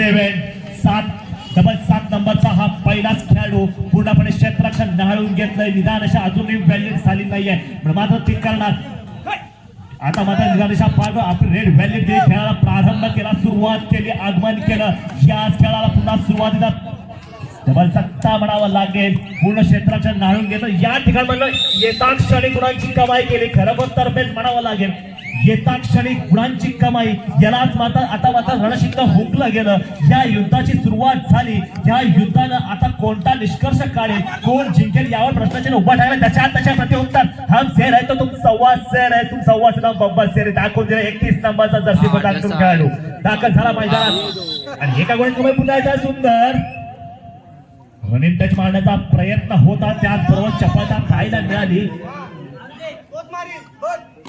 सेवन सात डबल सात नंबरचा हा पहिलाच खेळाडू पूर्णपणे क्षेत्राच्या न्हाळून घेतलंय. निदान अशा अजूनही व्हॅलिड झाली नाहीये. मात्र ती करणार. आता मात्र निदानिशा पाग आपण रेड व्हॅल्यू दिली खेळाला प्रारंभ केला सुरुवात केली आगमन केलं. याच खेळाला पुन्हा सुरुवातीला डबल सत्ता म्हणावं लागेल. पूर्ण क्षेत्राच्या नाळून घेतलं. या ठिकाणी म्हणलं येता क्षणी गुणांची कमाई केली? खरं तर बेच म्हणावं लागेल. येता क्षणी गुणांची कमाई यालाच मात्र आता मात्र रणशिंग हुकलं गेलं. या युद्धाची सुरुवात झाली. या युद्धानं आता कोणता निष्कर्ष काढेल? कोण जिंकेल यावर प्रश्नचिन्ह उभा ठेवला त्याच्या त्याच्या प्रतिउत्तर हम शेर आहे तो तुम सव्वा शेर आहे तुम सव्वा शेर बब्बा शेर आहे दाखवून दिला एकतीस नंबरचा जर्सी दाखवून खेळाडू. दाखल झाला मैदानात. आणि एका गोष्ट कमाई पुन्हा सुंदर. रनिंग टच मारण्याचा प्रयत्न होता. त्याचबरोबर चपळता खायला मिळाली.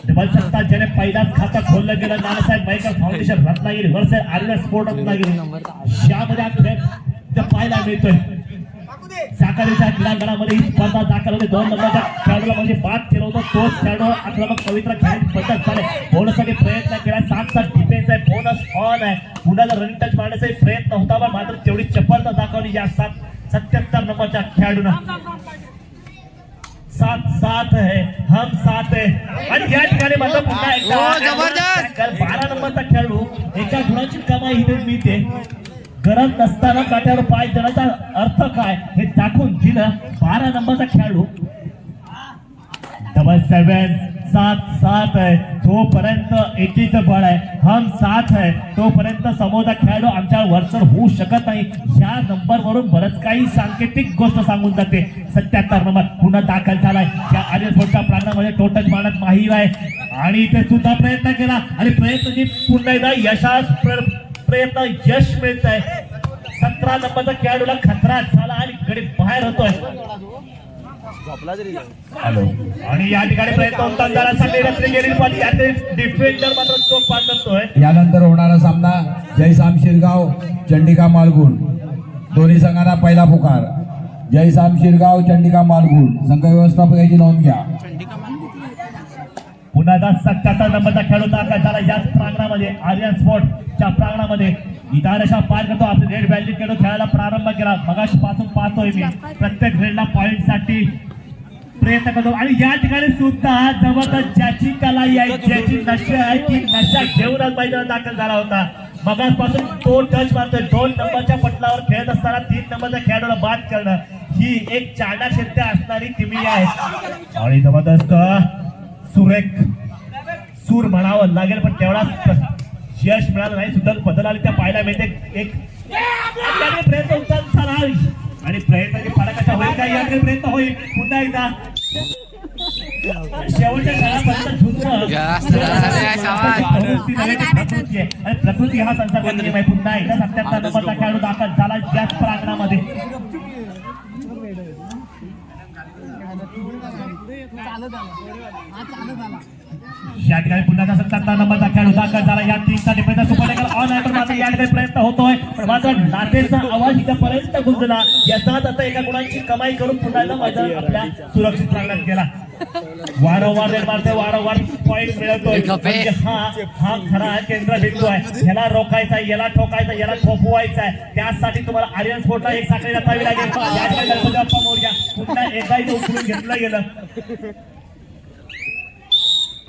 सत्ता ज्याने पहिलाच खातं खोललं गेलं. नानासाहेब मैकर फाउंडेशन रत्नागिरी वर्ष आर्य स्पोर्ट रत्नागिरी. यामध्ये हा पाहायला मिळतोय. साखरेच्या क्रीडांगणामध्ये ही स्पर्धा दाखल होते. दोन नंबरच्या खेळाडूला म्हणजे बाद केलं होतं तोच खेळाडू आक्रमक पवित्र खेळाची पद्धत झाले. बोनससाठी प्रयत्न केला. सात सात डिफेन्स आहे. बोनस ऑन आहे. पुन्हा रनिंग टच मारण्याचाही प्रयत्न होता पण मात्र तेवढी चपलता दाखवली या सात सत्याहत्तर नंबरच्या खेळाडूनं. सात सात है हम सात है आणि या पुन्हा एकदा हो, जबरदस्त! कारण बारा नंबरचा खेळाडू एका गुणाची कमाई इथे मिळते गरज नसताना काट्यावर पाय देण्याचा अर्थ काय हे दाखवून दिलं. बारा नंबरचा खेळाडू डबल सेवन सात सात आहे. तोपर्यंत एकीचं बळ आहे हम साथ आहे तोपर्यंत समोरचा खेळाडू आमच्या वरचढ होऊ शकत नाही. ह्या नंबरवरून बरंच काही सांकेतिक गोष्ट सांगून जाते. सत्याहत्तर नंबर पुन्हा दाखल झालाय. त्या आर्यफोर्टच्या प्राणामध्ये टोटल मानत माहीर आहे. आणि इथे सुद्धा प्रयत्न केला. आणि प्रयत्न पुन्हा एकदा यशास प्रयत्न यश मिळत आहे सतरा नंबरचा खेळाडूला खतरा झाला आणि कडे बाहेर होतोय. हॅलो. आणि या ठिकाणी प्रयत्न होता जरा गेली पण डिफेंडर मात्र चोख यानंतर होणारा सामना जयसाम शिरगाव चंडिका मालगुण. दोन्ही संघांना पहिला पुकार. जयसाम शिरगाव चंडिका मालगुण. संघ व्यवस्थापकाची नोंद घ्या. पुन्हा एकदा सत्याहत्तर नंबरचा खेळाडू दाखल झाला. याच प्रांगणामध्ये आर्यन स्पोर्टच्या प्रांगणामध्ये अशा पार करतो. आपले रेड व्हॅली खेळून खेळायला प्रारंभ केला. मगाशी पासून पाहतोय मी. प्रत्येक रेडला पॉइंटसाठी प्रयत्न करतो. आणि या ठिकाणी सुद्धा जबरदस्त ज्याची कला आहे ज्याची नशा आहे ती नशा घेऊनच मैदानात दाखल झाला होता. मगासपासून तो टच मारतोय. दोन नंबरच्या पटलावर खेळत असताना तीन नंबरच्या खेळाडूला बाद करणं ही एक चांडा क्षेत्र असणारी किमी आहे. आणि जबरदस्त सुरेख सूर म्हणावं लागेल पण तेवढा यश मिळालं नाही. सुद्धा बदल आले त्या पाहायला मिळते. एक प्रयत्न झाला आणि प्रयत्नाची फरकाचा होईल का? याकडे प्रयत्न होईल. पुन्हा एकदा. शेवटच्या क्षणापर्यंत प्रकृती हा संसार पुन्हा एकदा सत्याहत्तर नंबरचा खेळाडू दाखल झाला याच प्रांगणामध्ये. या ठिकाणी पुन्हा एकदा सत्याहत्तर नंबरचा खेळाडू दाखल झाला. या टीमचा डिफेन्सर सुपर ऑन आहे पण मात्र या ठिकाणी प्रयत्न होतोय. पण मात्र नातेचा आवाज इथपर्यंत गुंजला. याचाच आता एका गुणांची कमाई करून पुन्हा एकदा मैदान आपल्या सुरक्षित रांगणात गेला. वारंवार रेड मारतोय वारंवार पॉईंट मिळवतोय. म्हणजे हा हा खरा केंद्रबिंदू आहे. याला रोखायचा आहे, याला ठोकायचा आहे, याला थोपवायचा आहे. त्यासाठी तुम्हाला आर्यन स्पोर्टला एक साखळी रचावी लागेल. पुन्हा एकदा इथे उचलून घेतलं गेलं.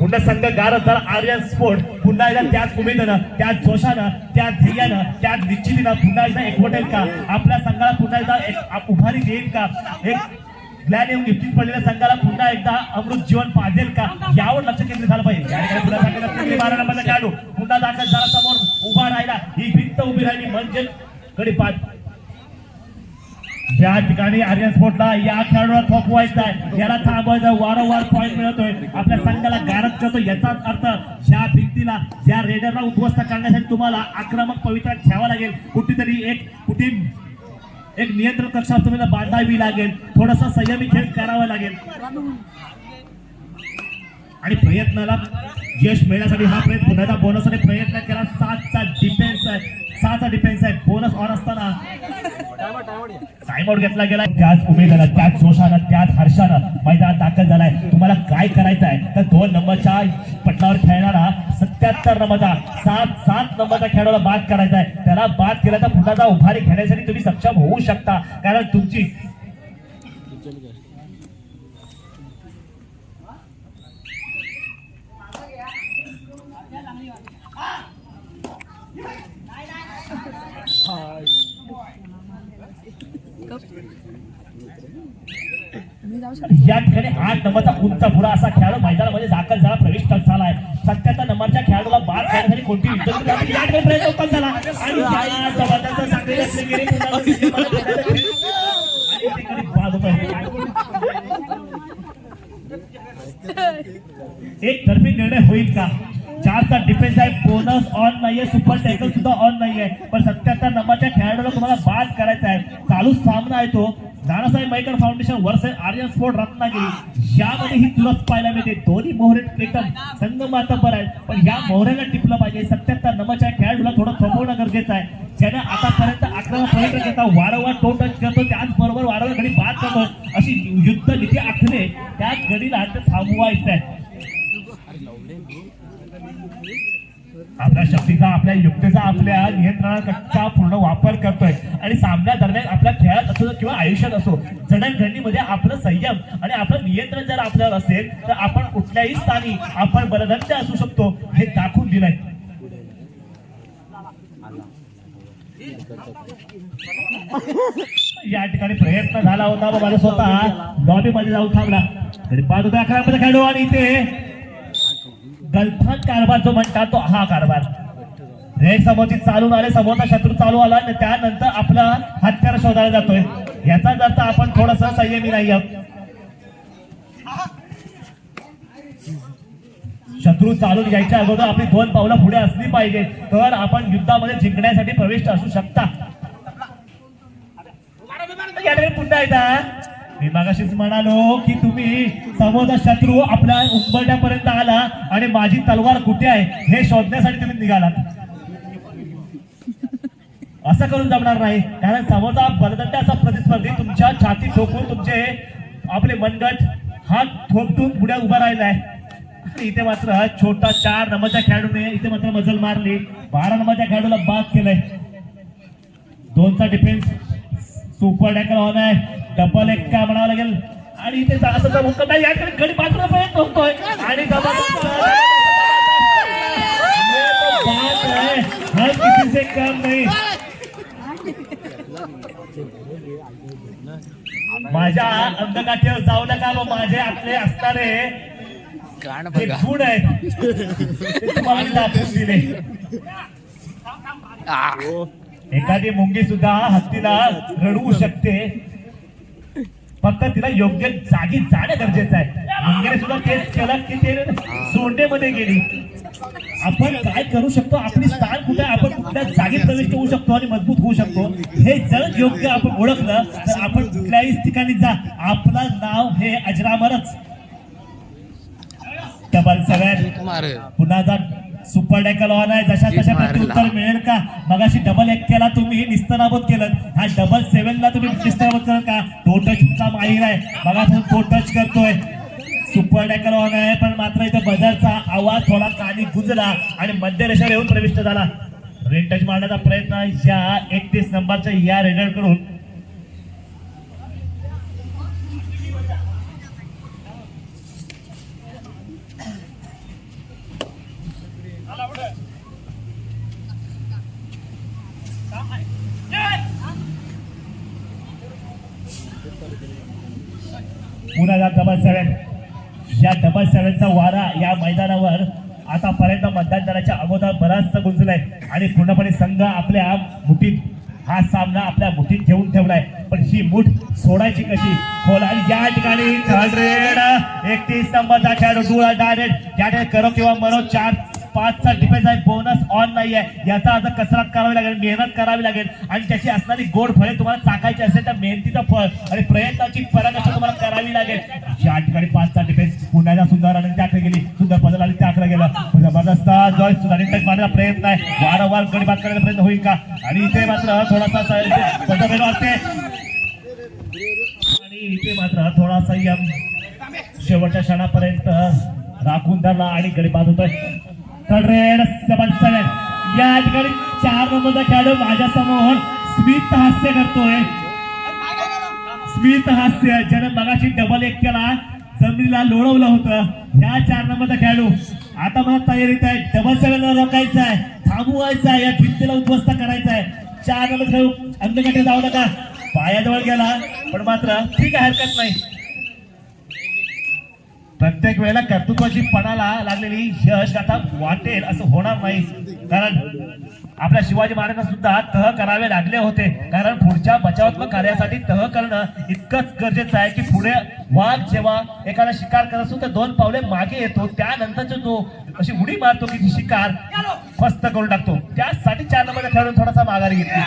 पुन्हा संघ गारत झाला आर्यन स्पोर्ट पुन्हा एकदा त्याच उमेदनं त्याच जोशानं त्याच ध्येयानं त्याच निश्चितीनं पुन्हा एकदा एकवटेल का? आपल्या संघाला पुन्हा एकदा एक उभारी देईल का? एक ग्लॅड येऊन निश्चित पडलेल्या संघाला पुन्हा एकदा अमृत जीवन पाजेल का? यावर लक्ष केंद्रित झालं पाहिजे. पुन्हा बारा खेळाडू पुन्हा दाखल झाला समोर उभा राहिला. ही भिंत उभी राहिली. म्हणजे कडे पाच या ठिकाणी आर्यन स्पोर्टला या खेळाडूला थोपवायचा आहे याला थांबवायचं वारंवार पॉईंट मिळतोय. आपल्या संघाला गारद करतो याचाच अर्थ ज्या भिंतीला या रेडरला उद्ध्वस्त करण्यासाठी तुम्हाला आक्रमक पवित्रा घ्यावा लागेल. कुठेतरी एक कुठे एक नियंत्रण कक्षा तुम्हाला बांधावी लागेल. थोडासा संयमी खेळ करावा लागेल. आणि प्रयत्नाला यश मिळण्यासाठी हा प्रयत्न पुन्हा एकदा प्रयत्न केला. सातचा डिफेन्स आहे. सहाचा डिफेन्स आहे. बोनस ऑन असताना टाइमआउट घेतला गेला त्याच उमेदनं त्याच जोशानं त्याच हर्षानं मैदानात दाखल झालाय. तुम्हाला काय करायचं आहे तर दोन नंबरच्या पटलावर खेळणारा सत्याहत्तर नंबरचा सात सात नंबरचा खेळाडूला बाद करायचा आहे त्याला बाद केला तर पुन्हा उभारी घेण्यासाठी तुम्ही सक्षम होऊ शकता. कारण तुमची या ठिकाणी आठ नंबरचा उंच पुढा असा खेळाडू मैदानामध्ये दाखल झाला प्रवेश झाला आहे. सत्याहत्तर नंबरच्या खेळाडूला बाद करण्यासाठी कोणती या ठिकाणी प्रयत्न उत्पन्न झाला. आणि जबरदस्त. एक तर्फी निर्णय होईल का? चारचा डिफेन्स आहे. बोनस ऑन नाहीये. सुपर टॅकल सुद्धा ऑन नाहीये. पण सत्याहत्तर नंबरच्या खेळाडूला तुम्हाला बाद करायचा आहे. चालू सामना आहे तो. Nanasaheb Maikar foundation versus Aryan sport Ratnagiri. यामध्ये ही चुरस पाहायला मिळते. दोन्ही मोहरे एकदम संघ मातबर आहेत. पण या मोहऱ्याला टिपलं पाहिजे. सत्याहत्तर नंबरच्या खेळाडूला थोडं थोपवणं गरजेचं आहे. ज्याने आतापर्यंत अकरा पॉईंट घेता वारंवार टो टच करतो. त्याचबरोबर वारंवार घडी बाद करतो. अशी युद्ध नीती आखणे त्या गडीला थांबवायचं आहे. आपल्या शक्तीचा आपल्या युक्तीचा आपल्या नियंत्रणाचा पूर्ण वापर करतोय. आणि सामन्या दरम्यान आपल्या खेळात असो किंवा आयुष्यात असो जडणघडणीमध्ये आपलं संयम आणि आपलं नियंत्रण जर आपल्यावर असेल तर आपण कुठल्याही स्थानी आपण बलदंड असू शकतो हे दाखवून दिलंय. या ठिकाणी प्रयत्न झाला होता बा माझा स्वतः. लॉबी मध्ये जाऊन थांबला. तरी पाच होता अकरा मध्ये खेळू आणि इथे गलथान कारभार जो म्हणतात तो हा कारभार. रेड समोरची चालून आले समोरचा शत्रू चालू आला आणि त्यानंतर आपला हत्यार शोधायला जातोय. याचाच अर्थ आपण थोडस संयमी नाही आहोत. शत्रू चालून यायच्या अगोदर आपली दोन पावलं पुढे असली पाहिजे तर आपण युद्धामध्ये जिंकण्यासाठी प्रविष्ट असू शकता. पुन्हा एकदा मी मागाशीच म्हणालो की तुम्ही समोरचा शत्रू आपल्या उंबरट्यापर्यंत आला आणि माझी तलवार कुठे आहे हे शोधण्यासाठी तुम्ही निघालात. असं करून जमणार नाही. कारण समोरचा बलदंड असा प्रतिस्पर्धी. तुमच्या छाती ठोकून तुमचे आपले मनगट हात ठोकून पुढे उभा राहिला आहे. इथे मात्र छोटा चार नंबरच्या खेळाडूने इथे मात्र मजल मारली. बारा नंबरच्या खेळाडूला बाद केलंय. दोनचा डिफेन्स सुपर टॅकल ऑन आहे. डबल एक का म्हणावं लागेल? आणि इथे असं मुक्त नाही याकडे गडी पात्र प्रयत्न होतोय. आणि है किसी से कम नहीं. माझ्या अंधकाठीवर जाऊ नका व माझे आतले असणारे गुण आहेत तुम्हाला दाखवून दिले. एखादी मुंगी सुद्धा हत्तीला रडवू शकते. फक्त तिला योग्य जागी जाणं गरजेचं आहे. मुंगीने सुद्धा तेच केलं की ते सोंडेमध्ये गेली. आपण काय करू शकतो? आपली स्थान कुठे? आपण कुठल्या जागी प्रविष्ट होऊ शकतो आणि मजबूत होऊ शकतो? हे जर योग्य आपण ओळखलं तर आपण कुठल्याही ठिकाणी जा. आपलं नाव हे अजरामरच. डबल मार पुन्हा जा सुपर डेकल ऑन आहे जशा तशा मारला. प्रत्युत्तर मिळेल का? मगाशी डबल एक केला तुम्ही निस्तनाबोध केलं. हा डबल सेव्हन ला तुम्ही निस्तनाबोध करत का? तो टच चा माहीर आहे. मगापासून तो टच करतोय. सुपर डेकल ऑन आहे पण मात्र इथे बदलचा आवाज थोडा कानी गुंजला आणि मध्य रेषेवर येऊन प्रविष्ट झाला. रेड टच मारण्याचा प्रयत्न या एकतीस नंबरच्या या रेडरकडून पुन्हा या डबल सेव्हन या डबल सेव्हनचा वारा या मैदानावर आतापर्यंत मतदान करण्याच्या अगोदर बराचसा गुंजलाय. आणि पूर्णपणे संघ आपल्या मुठीत हा सामना आपल्या मुठीत घेऊन ठेवलाय. पण ही मुठ सोडायची कशी? खोल आणि या ठिकाणी. थर्ड रेड एकतीस नंबरचा खेळाडू डायरेक्ट. या ठिकाणी करो किंवा मरो चार पाचचा डिफेन्स आहे बोनस ऑन नाही आहे याचा अर्थ कसरत करावी लागेल मेहनत करावी लागेल. आणि त्याची असणारी गोड फळे तुम्हाला चाकायची असेल तर मेहनतीचं फळ आणि प्रयत्नाची पराकाष्ठा तुम्हाला करावी लागेल. या ठिकाणी पाचचा डिफेन्स पुण्याच्या सुंदर आणि त्याकडे गेली. सुंदर बदल आणि त्याकडे गेलं. जबरदस्त जॉय सुधारित मारण्याचा प्रयत्न आहे. वारंवार गडी बाद करण्याचा प्रयत्न होईल का? आणि इथे मात्र थोडासा वाटते आणि इथे मात्र थोडा संयम शेवटच्या क्षणापर्यंत राखून धरला आणि गडी बाद होतोय. थर्ड या ठिकाणी चार नंबरचा खेळाडू माझ्यासमोर स्मित हास्य करतोय स्मित हास्य ज्याने मगाशी डबल एक केला जमिनीला लोळवलं होतं ह्या चार नंबरचा खेळाडू आता मला तयारीत आहे डबल सेव्हन रोखायचं आहे थांबवायचं आहे या भिंतीला उद्ध्वस्त करायचं आहे चार नंबर खेळू अंधकाटे जाऊ नका पायाजवळ गेला पण मात्र ठीक आहे हरकत नाही प्रत्येक वेळेला कर्तृत्वाची पणाला लागलेली यश आता वाटेल असं होणार नाही. कारण आपल्या शिवाजी महाराजांना सुद्धा तह करावे लागले होते. कारण पुढच्या बचावात्मक कार्यासाठी तह करणं इतकंच गरजेचं आहे की पुढे वाघ जेव्हा एखादा शिकार करत असतो तर दोन पावले मागे येतो. त्यानंतरचा जो अशी उडी मारतो की ती शिकार फस्त करून टाकतो. त्यासाठी चार नंबर खेळून थोडासा माघारी घेतली.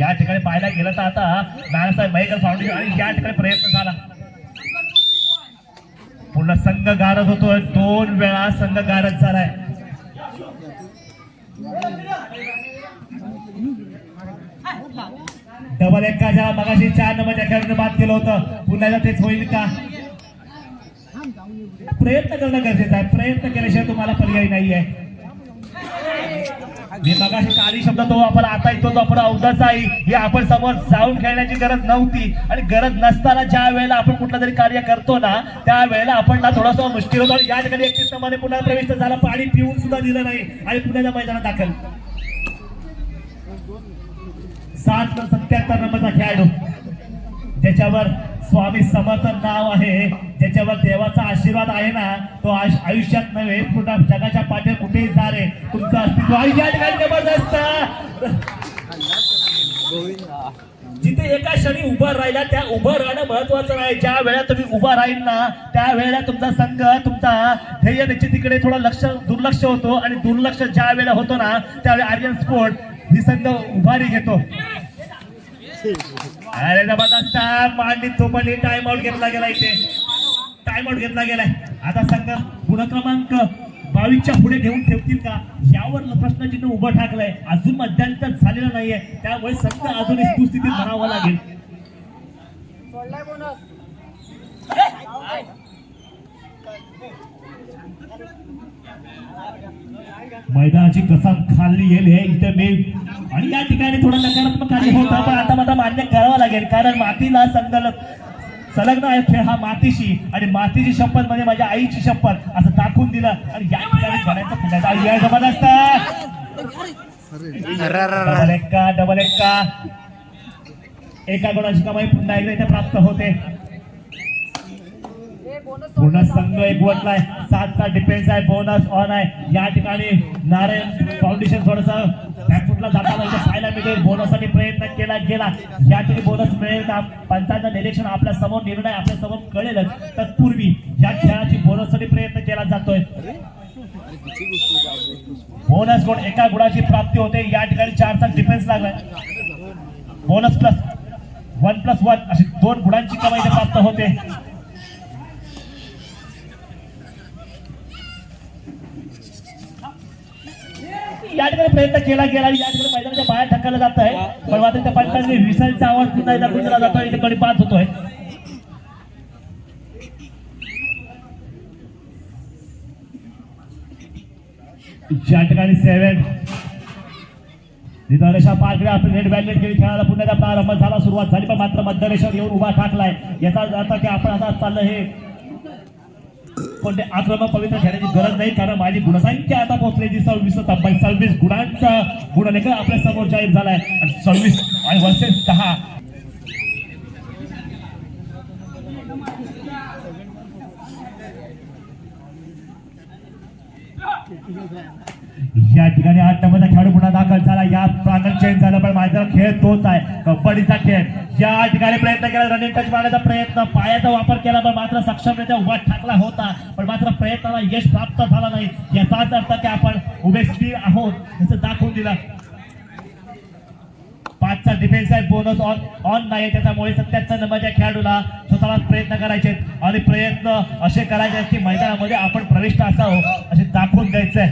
या ठिकाणी पाहायला गेलं तर आता नानासाहेब मयेकर फाउंडेशन आणि या ठिकाणी प्रयत्न झाला. पुन्हा संघ गारद होतो दोन वेळा संघ गारद झालाय. डबल एक का ज्या मगाशी चार नंबरच्या खेळाडूने बाद केलं होतं. पुन्हा एकदा तेच होईल का? प्रयत्न करणं गरजेचं आहे. प्रयत्न केल्याशिवाय तुम्हाला पर्याय नाहीये. मी मगाशी काही शब्द तो आपण आता येतो तो आपण अवधाच आहे. हे आपण समोर जाऊन खेळण्याची गरज नव्हती. आणि गरज नसताना ज्या वेळेला आपण कुठलं तरी कार्य करतो ना त्या वेळेला आपण ना थोडंसं मुश्किल होतो. या ठिकाणी एकतीस क्रमाने पुन्हा प्रवेश झाला. पाणी पिऊन सुद्धा दिलं नाही. आणि पुण्याच्या मैदानात दाखल. सात सत्याहत्तर नंबरचा खेळाडू. ज्याच्यावर स्वामी समर्थ नाव आहे. ज्याच्यावर देवाचा आशीर्वाद आहे ना तो आश- आयुष्यात नव्हे पुन्हा जगाच्या पाठीवर कुठेही जा रे तुमचं अस्तित्व या ठिकाणी जबरदस्त. जिथे एका क्षणी उभं राहिला त्या उभं राहणं महत्वाचं नाही. ज्या वेळा तुम्ही उभा राहील ना त्या वेळेला तुमचा संघ तुमचा ध्येय निश्चितीकडे थोडं लक्ष दुर्लक्ष होतो. आणि दुर्लक्ष ज्या वेळेला होतो ना त्यावेळी आर्यन स्पोर्ट ही संघ उभारी घेतो. अरे जबरदस्त मांडी थोपली टाइम आउट घेतला गेला इथे. टाइम आउट घेतला गेलाय. आता संघ गुणक्रमांक बावीसच्या पुढे घेऊन ठेवतील का? यावर प्रश्नचिन्ह उभं ठाकलंय. अजून मध्यांतर झालेलं नाहीये. त्यामुळे संघ अजून स्थितीत भरावं लागेल. मैदानाची कसा खाल्ली येईल हे इथे मी आणि या ठिकाणी थोडं नकारात्मक कार्य होतं पण आता मला मान्य करावं लागेल कारण मातीला संगल संलग्न आहे खेळ हा मातीशी आणि मातीची शपथ म्हणजे माझ्या आईची शपथ असं दाखवून दिलं. आणि या ठिकाणी या जबरदस्त. डबल एक्का डबल एक्का एका गुणाची कमाई पुन्हा एकदा इथे प्राप्त होते. पूर्ण संघ एकवटलाय सातचा डिफेन्स आहे बोनस ऑन आहे. या ठिकाणी नारायण फाउंडेशन थोडस बॅकफुटला जाताना पाहायला मिळेल बोनससाठी प्रयत्न केला गेला. या ठिकाणी बोनस मिळेल का? पंचायतचं निरीक्षण आपल्यासमोर निर्णय आपल्यासमोर कळेलच. तत्पूर्वी या खेळाची बोनससाठी प्रयत्न केला जातोय. बोनस गुण एका गुणाची प्राप्ती होते. या ठिकाणी चारचा डिफेन्स लागलाय. Bonus plus one plus one अशी दोन गुणांची कमाई प्राप्त होते. या ठिकाणी प्रयत्न केला गेला आणि या ठिकाणी मैदानाच्या बाहेर ढकललं जात आहे पण मात्र त्या पंचांनी विसलचा आवाज पुन्हा एकदा गुंजला जातोय. इथे कडे पास होतोय. या ठिकाणी सेवन निदारेशा पारकडे आपण नेट बॅलेट केली खेळायला पुन्हा एकदा प्रारंभ झाला. सुरुवात झाली पण मात्र मध्यरेशावर येऊन उभा ठाकलाय. याचा अर्थ की आपण आता चाललं हे पण ते आक्रमक पवित्र घेण्याची गरज नाही कारण माझी गुणसंख्या आता पोहोचल्याची सव्वीस तब्बल सव्वीस गुणांचा गुणलेखन आपल्यासमोर जाहीर झालाय. आणि सव्वीस आणि वर्सेस दहा या ठिकाणी आठ नंबरचा खेळाडू पुन्हा दाखल झाला. या प्रांगण चेंज झालं पण माझा खेळ तोच आहे. कबड्डीचा खेळ. या ठिकाणी प्रयत्न केला. रनिंग टच मारण्याचा प्रयत्न पायाचा वापर केला पण मात्र सक्षमरित्या उभा ठाकला होता. पण मात्र प्रयत्नाला यश प्राप्त झाला नाही. याचाच अर्थ की आपण उभे स्थिर आहोत असं दाखवून दिलं. पाचचा डिफेन्स आहे बोनस ऑन ऑन नाही. त्याच्यामुळे सत्याहत्तर नंबरच्या खेळाडूला स्वतःला प्रयत्न करायचे आणि प्रयत्न असे करायचे की मैदानामध्ये आपण प्रविष्ट असावं असे दाखवून द्यायचंय.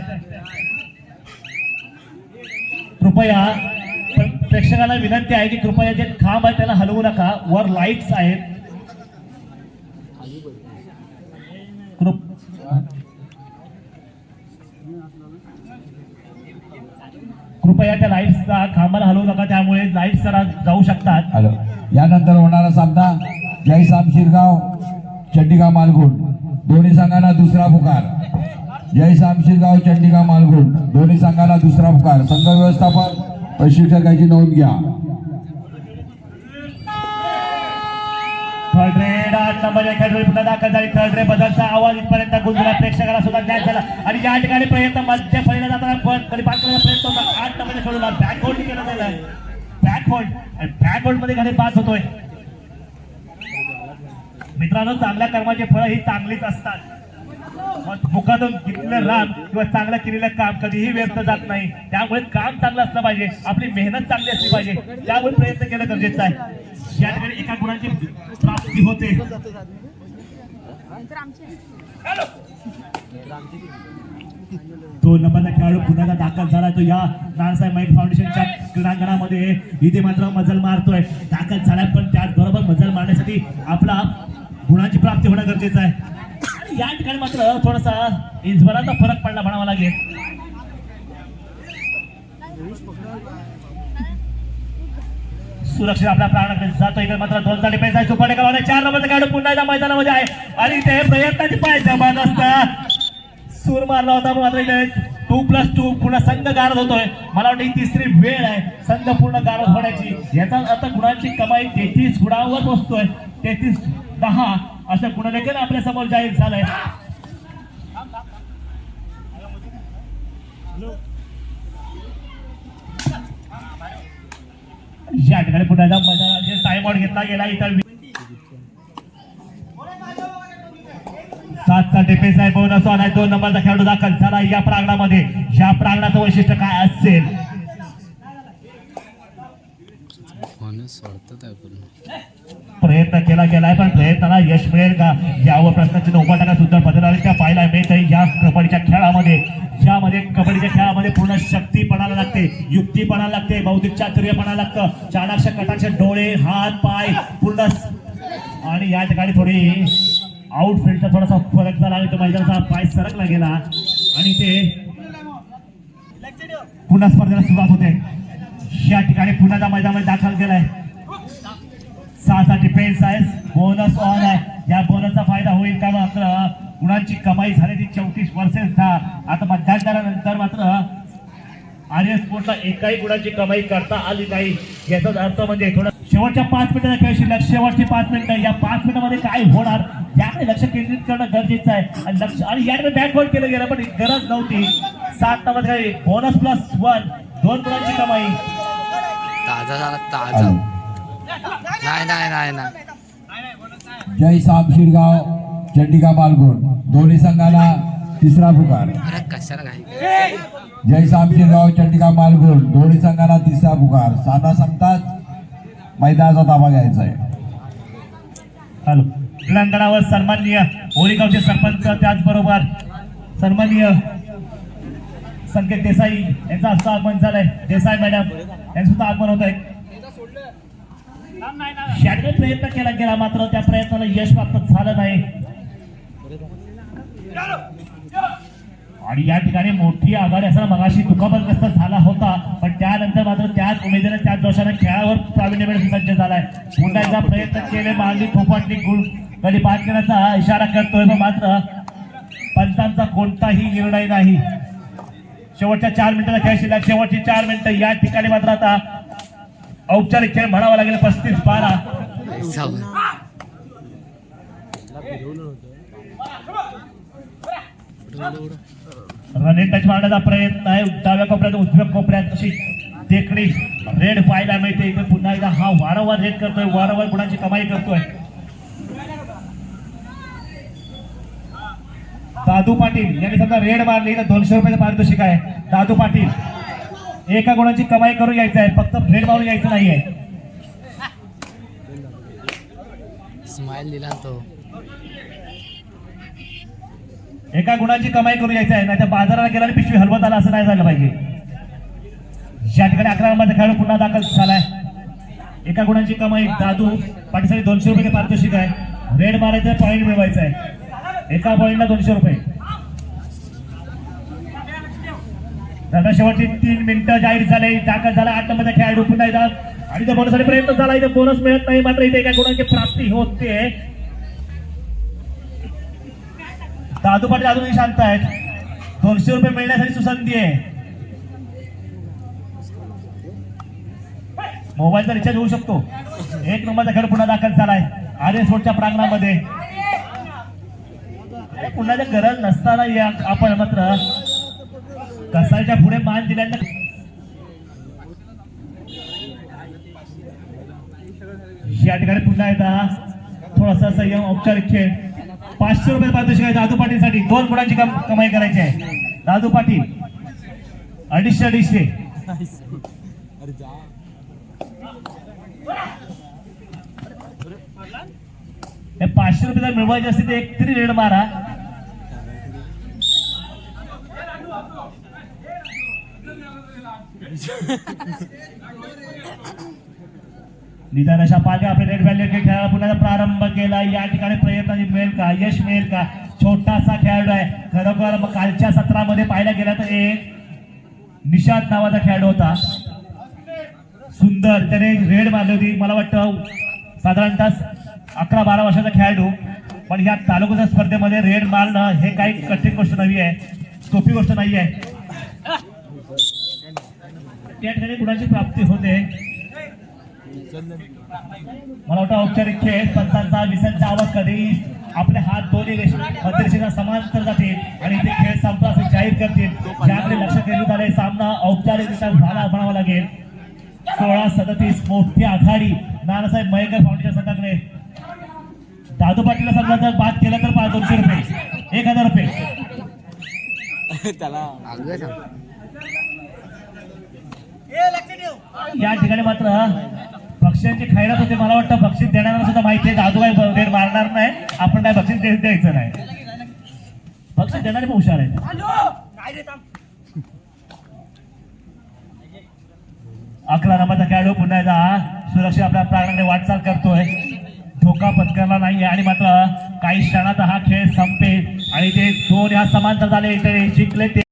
कृपया प्रेक्षकाला विनंती आहे की कृपया जे खांब आहे त्याला हलवू नका. वर लाईट्स आहेत. कृपया त्या लाईट्सचा खांबाला हलवू नका. त्यामुळे लाईट्स जरा जाऊ शकतात. हॅलो. यानंतर होणारा सामना. जयसाम शिरगाव चड्डीगाव मालगुड. दोन्ही संघांना दुसरा पुकार. जय शिरगाव चंडिका मालगुण दोन्ही संघाला दुसरा पुकार. संघ व्यवस्थापन प्रशिक्षकाची नोंद घ्या. थर्ड रेड आठ नंबर खेळाडू पुन्हा दाखल झाली. थर्ड रे बदलचा आवाज इथपर्यंत गुंजला प्रेक्षकाला सुद्धा ज्ञान झाला. आणि या ठिकाणी प्रयत्न मध्य फळीला जाताना पण कधी पाच प्रयत्न होता? आठ नंबर खेळूला बॅक होल्ड केला गेला बॅक होल्ड बॅक होल्डमध्ये खाली पास होतोय. मित्रांनो चांगल्या कर्माचे फळं ही चांगलीच असतात. मुकादम मुखातून घेतलेलं राम किंवा चांगलं केलेलं काम कधीही व्यर्थ जात नाही. त्यामुळे काम चांगलं असलं पाहिजे आपली मेहनत चांगली असली पाहिजे त्यामुळे प्रयत्न केलं गरजेचं आहे. या ठिकाणी एका गुणाची प्राप्ती होते. तो नंबरचा खेळाडू पुन्हा दाखल झाला तो या नानासाहेब माईक फाउंडेशनच्या क्रीडांगणामध्ये इथे मात्र मजल मारतोय. दाखल झाला पण त्याचबरोबर मजल मारण्यासाठी आपला गुणाची प्राप्ती होणं गरजेचं आहे. या ठिकाणी मात्र थोडासा इंचभराचा फरक पडला म्हणावा लागेल. सुरक्षित आपल्या प्राणाकडे जातो इकडे मात्र दोन साठी पैसा सुपाडे एका चार नंबरचा खेळाडू पुन्हा एकदा मैदानामध्ये आहे. आणि ते प्रयत्नाची पाय जबरदस्त. सूर मारला होता मात्र इथे टू प्लस टू पुन्हा संघ गारद होतोय. मला वाटतं ही तिसरी वेळ आहे संघ पूर्ण गारद होण्याची. याचा अर्थ गुणांची कमाई तेहतीस गुणांवर पोहोचतोय. तेहतीस दहा असं गुणलेखन आपल्यासमोर जाहीर झालंय. या ठिकाणी पुन्हा एकदा टाइम आउट घेतला गेला इतर सातचा डिफेन्स आहे बोनस असो आहे. दोन नंबरचा खेळाडू दाखल झाला या प्रांगणामध्ये. या प्रांगणाचं वैशिष्ट्य काय असेल म्हणून सोडतात आहे पूर्ण प्रयत्न केला गेलाय पण प्रयत्नाला यश मिळेल का? यावर प्रश्नाची नव्वद टक्का सुद्धा बदल त्या पाहायला मिळते या कबड्डीच्या खेळामध्ये ज्यामध्ये कबड्डीच्या खेळामध्ये पूर्ण शक्तीपणाला लागते युक्तीपणा लागते बौद्धिक चातुर्यपणा लागतं. चाणाक्ष कटाक्ष डोळे हात पाय पूर्ण आणि या ठिकाणी थोडी आउटफिल्डचा थोडासा फरक झाला आणि तो मैदानाचा पाय सरकला गेला. आणि ते पुन्हा स्पर्धेला सुरुवात होते. या ठिकाणी पुन्हा त्या मैदानामध्ये दाखल केलाय. सहाचा डिफेन्स आहे. बोनस ऑन आहे. या बोनसचा फायदा होईल का मात्र? गुणांची कमाई झाली ती चौतीस वर्सेस दहा आता मध्यांतरानंतर मात्र आर्य स्पोर्टला एकाही गुणाची कमाई करता आली नाही. याचाच अर्थ म्हणजे थोडं शेवटच्या पाच मिनिटाचा खेळ शिल्लक शेवटची पाच मिनिटं. या पाच मिनिटामध्ये काय होणार? याकडे लक्ष केंद्रित करणं गरजेचं आहे. आणि लक्ष आणि याकडे बॅकवर्ड केलं गेलं पण गरज नव्हती. सात नंबर बोनस प्लस वन दोन गुणांची कमाई. ताजा झाला ताजा. नाही नाही नाही नाही जय साम शिरगाव चंडिका मालगुण दोन्ही संघांना तिसरा पुकार. जय साम शिरगाव चंडिका मालगुण दोन्ही संघांना तिसरा पुकार. साधा संपताच मैदानाचा ताबा घ्यायचा आहे. हॅलो क्रीडांगणावर सन्माननीय ओळीगावचे सरपंच त्याचबरोबर सन्माननीय संकेत देसाई यांचा असं आगमन झालंय. देसाई मॅडम यांचं सुद्धा आगमन होत आहे शाळेत प्रयत्न केला गेला मात्र त्या प्रयत्नाला यश प्राप्त झालं नाही. आणि या ठिकाणी मोठी आघाडी असताना मगाशी दुखापतग्रस्त झाला होता पण त्यानंतर मात्र त्याच उमेदीने त्याच दोषाने खेळावर प्रावीण्य मिळून सज्ज झालाय. पुन्हा एकदा प्रयत्न केले मागली थोपाटली गुळ कधी बाद करण्याचा इशारा करतोय पण मात्र पंचांचा कोणताही निर्णय नाही. शेवटच्या चार मिनिटाला खेळ शिल्लक शेवटची चार मिनिटं या ठिकाणी मात्र आता औपचारिक खेळ म्हणावा लागेल पस्तीस बारा. रनिंग टच मारण्याचा प्रयत्न आहे. डाव्या कोपऱ्यात उजव्या कोपऱ्यात अशी टेकडी रेड पाहायला मिळते. इथे पुन्हा एकदा हा वारंवार रेड करतोय. वारंवार गुणांची कमाई करतोय. दादू पाटील यांनी समजा रेड मारली तर दोनशे रुपयाचं पारितोषिक आहे. दादू पाटील. एका गुणांची कमाई करून यायचं आहे. फक्त रेड मारून यायचं नाहीये. स्माइल दिला तो. एका गुणाची कमाई करून यायचं आहे. नाही तर बाजाराला गेला आणि पिशवी हलवत आला असं नाही झालं पाहिजे. या ठिकाणी अकरा नंबरचा खेळाडू पुन्हा दाखल झालाय. एका गुणाची कमाई दादू पाठीसाठी दोनशे रुपये पारितोषिक आहे. रेड मारायचं पॉईंट मिळवायचं आहे. एका पॉईंटला दोनशे रुपये. आता शेवटची तीन मिनिटं जाहीर झाले. दाखल झाला आठमध्ये खेळाडू पुन्हा येतात. आणि तो बोनससाठी प्रयत्न झाला. इथे बोनस मिळत नाही मात्र इथे एका गुणांची प्राप्ती होते. दादू पाटील अजूनही शांत आहेत. दोनशे रुपये मिळण्यासाठी सुसंधी आहे. मोबाईलचा रिचार्ज होऊ शकतो. एक नंबरचा खेळ पुन्हा दाखल झालाय. आर्य स्पोर्टच्या प्रांगणामध्ये. अरे, पुन्हा गरज नसताना या आपण मात्र कसायच्या पुढे मान दिल्यानंतर या ठिकाणी पुन्हा एकदा थोडासा संयम औपचारिक खेळ. पाचशे रुपये पारितोषिक आहे दादू पाटीलसाठी. दोन गुणांची कम- कमाई करायची आहे. दादू पाटील अडीचशे अडीचशे. हे पाचशे रुपये जर मिळवायचे असतील तर एक तरी रेड मारा. निदान अशा पाहिजे आपले रेड व्हॅल्यू खेळाला पुन्हा प्रारंभ केला. या ठिकाणी प्रयत्न मिळेल का? यश मिळेल का? छोटासा खेळाडू आहे. खरोखर मग कालच्या सत्रामध्ये पाहायला गेला तर एक निषाद नावाचा खेळाडू होता. सुंदर. त्याने रेड मारली होती. मला वाटतं साधारणतः अकरा बारा वर्षाचा खेळाडू. पण या तालुक्याच्या स्पर्धेमध्ये रेड मारणं हे काही कठीण गोष्ट नाही आहे सोपी गोष्ट नाही आहे त्या ठिकाणी गुणाची प्राप्ती होते? मला वाटतं औपचारिक खेळ पंचांचा विसांचा आवाज कधी आपले हात दोन्ही रेष मध्यरेषेला समांतर जातील आणि इथे खेळ संपला असे जाहीर करतील. ज्याकडे लक्ष केंद्रित आले सामना औपचारिकरित्या झाला म्हणावा लागेल. सोळा सदतीस मोठी आघाडी. नानासाहेब मयेकर फाउंडेशन संघाकडे. दादू पाटील समजा जर बाद केलं तर पाच दोनशे रुपये. एक हजार रुपये. आगे थांब. या ठिकाणी मात्र बक्षिसांची खैरात होते. मला वाटतं बक्षीस देणारा सुद्धा माहिती आहे दादू काय रेड मारणार नाही. आपण काय बक्षीस द्यायचं नाही. बक्षीस देणारे पण हुशार आहेत. अकरा नंबरचा खेळाडू पुन्हा एकदा सुरक्षित आपल्या प्राणाने वाटचाल करतोय. धोका पत्करला नाही आणि मात्र काही क्षणात हा खेळ संपेल. आणि ते दोन ह्या समांतर झाले. इथे जिंकले ते.